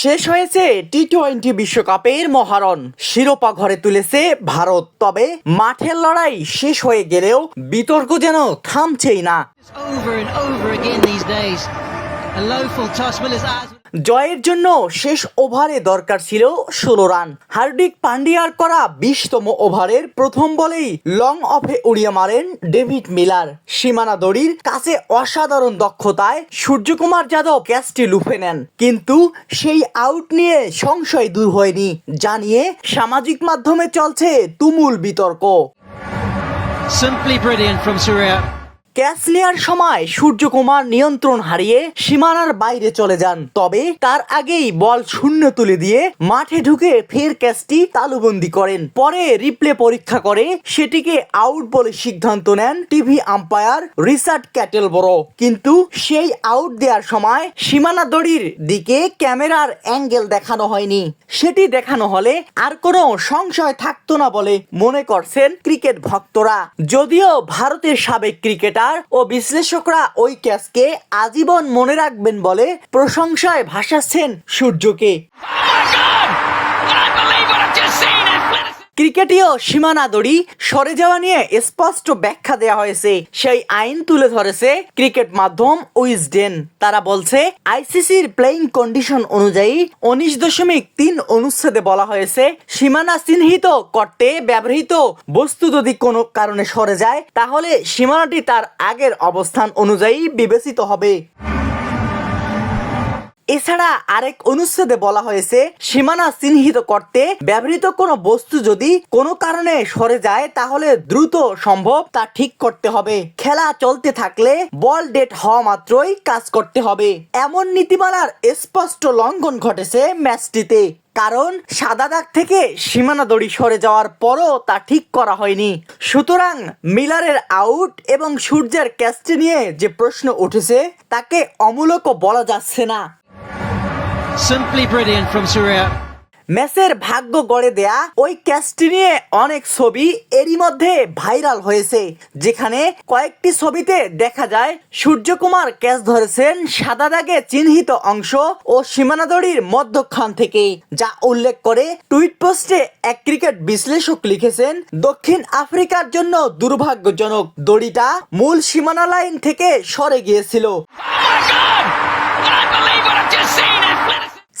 শেষ হয়েছে T twenty বিশ্বকাপের মহারণ। শিরোপা ঘরে তুলেছে ভারত, তবে মাঠের লড়াই শেষ হয়ে গেলেও বিতর্ক যেন থামছেই না। জয়ের জন্য শেষ ওভারে দরকার ছিল ষোলো রান। হার্দিক পান্ডিয়ার করা বিশতম ওভারের প্রথম বলেই লং অফে উড়িয়ে মারেন ডেভিড মিলার। সীমানা দড়ির কাছে অসাধারণ দক্ষতায় সূর্যকুমার যাদব ক্যাচটি লুফে নেন। কিন্তু সেই আউট নিয়ে সংশয় দূর হয়নি, জানিয়ে সামাজিক মাধ্যমে চলছে তুমুল বিতর্ক। Simply brilliant from Surya. Catch নেওয়ার সময় সূর্যকুমার নিয়ন্ত্রণ হারিয়ে সীমানার বাইরে চলে যান। তবে তার আগেই বল শূন্য তুলে দিয়ে মাঠে ঢুকে ফের ক্যাচটি তালুবন্দি করেন। পরে রিপ্লে পরীক্ষা করে সেটিকে আউট বলে সিদ্ধান্ত নেন টিভি আম্পায়ার রিচার্ড ক্যাটেল বড় কিন্তু সেই আউট দেওয়ার সময় সীমানা দড়ির দিকে ক্যামেরার অ্যাঙ্গেল দেখানো হয়নি। সেটি দেখানো হলে আর কোনো সংশয় থাকতো না বলে মনে করছেন ক্রিকেট ভক্তরা। যদিও ভারতের সাবেক ক্রিকেটার ও বিশ্লেষকরা ওই ক্যাচকে আজীবন মনে রাখবেন বলে প্রশংসায় ভাসাচ্ছেন সূর্যকে। ক্রিকেটীয় সীমানা দড়ি সরে যাওয়া নিয়ে স্পষ্ট ব্যাখ্যা দেওয়া হয়েছে। সেই আইন তুলে ধরেছে ক্রিকেট মাধ্যম উইজডেন। তারা বলছে, আইসিসির প্লেইং কন্ডিশন অনুযায়ী উনিশ দশমিক তিন অনুচ্ছেদে বলা হয়েছে, সীমানা চিহ্নিত করতে ব্যবহৃত বস্তু যদি কোনো কারণে সরে যায়, তাহলে সীমানাটি তার আগের অবস্থান অনুযায়ী বিবেচিত হবে। এছাড়া আরেক অনুচ্ছেদে বলা হয়েছে, সীমানা চিহ্নিত করতে ব্যবহৃত কোনো বস্তু যদি কোনো কারণে সরে যায়, তাহলে দ্রুত সম্ভব তা ঠিক করতে হবে। খেলা চলতে থাকলে বল ডেট হওয়া মাত্রই কাজ করতে হবে। এমন নীতিমালার স্পষ্ট লঙ্ঘন ঘটেছে ম্যাচটিতে, কারণ সাদা দাগ থেকে সীমানা দড়ি সরে যাওয়ার পরও তা ঠিক করা হয়নি। সুতরাং মিলারের আউট এবং সূর্যের ক্যাচটি নিয়ে যে প্রশ্ন উঠেছে, তাকে অমূলকও বলা যাচ্ছে না। Simply brilliant from Surya. ম্যাচের ভাগ্য গড়ে দেয়া ওই ক্যাচটি নিয়ে অনেক ছবি এরই মধ্যে ভাইরাল হয়েছে, যেখানে কয়েকটি ছবিতে দেখা যায় সূর্যকুমার ক্যাচ ধরেছেন সাদা দাগে চিহ্নিত অংশ ও সীমানা দড়ির মধ্যখান থেকে, যা উল্লেখ করে টুইট পোস্টে এক ক্রিকেট বিশ্লেষক লিখেছেন, দক্ষিণ আফ্রিকার জন্য দুর্ভাগ্যজনক দড়িটা মূল সীমানা লাইন থেকে সরে গিয়েছিল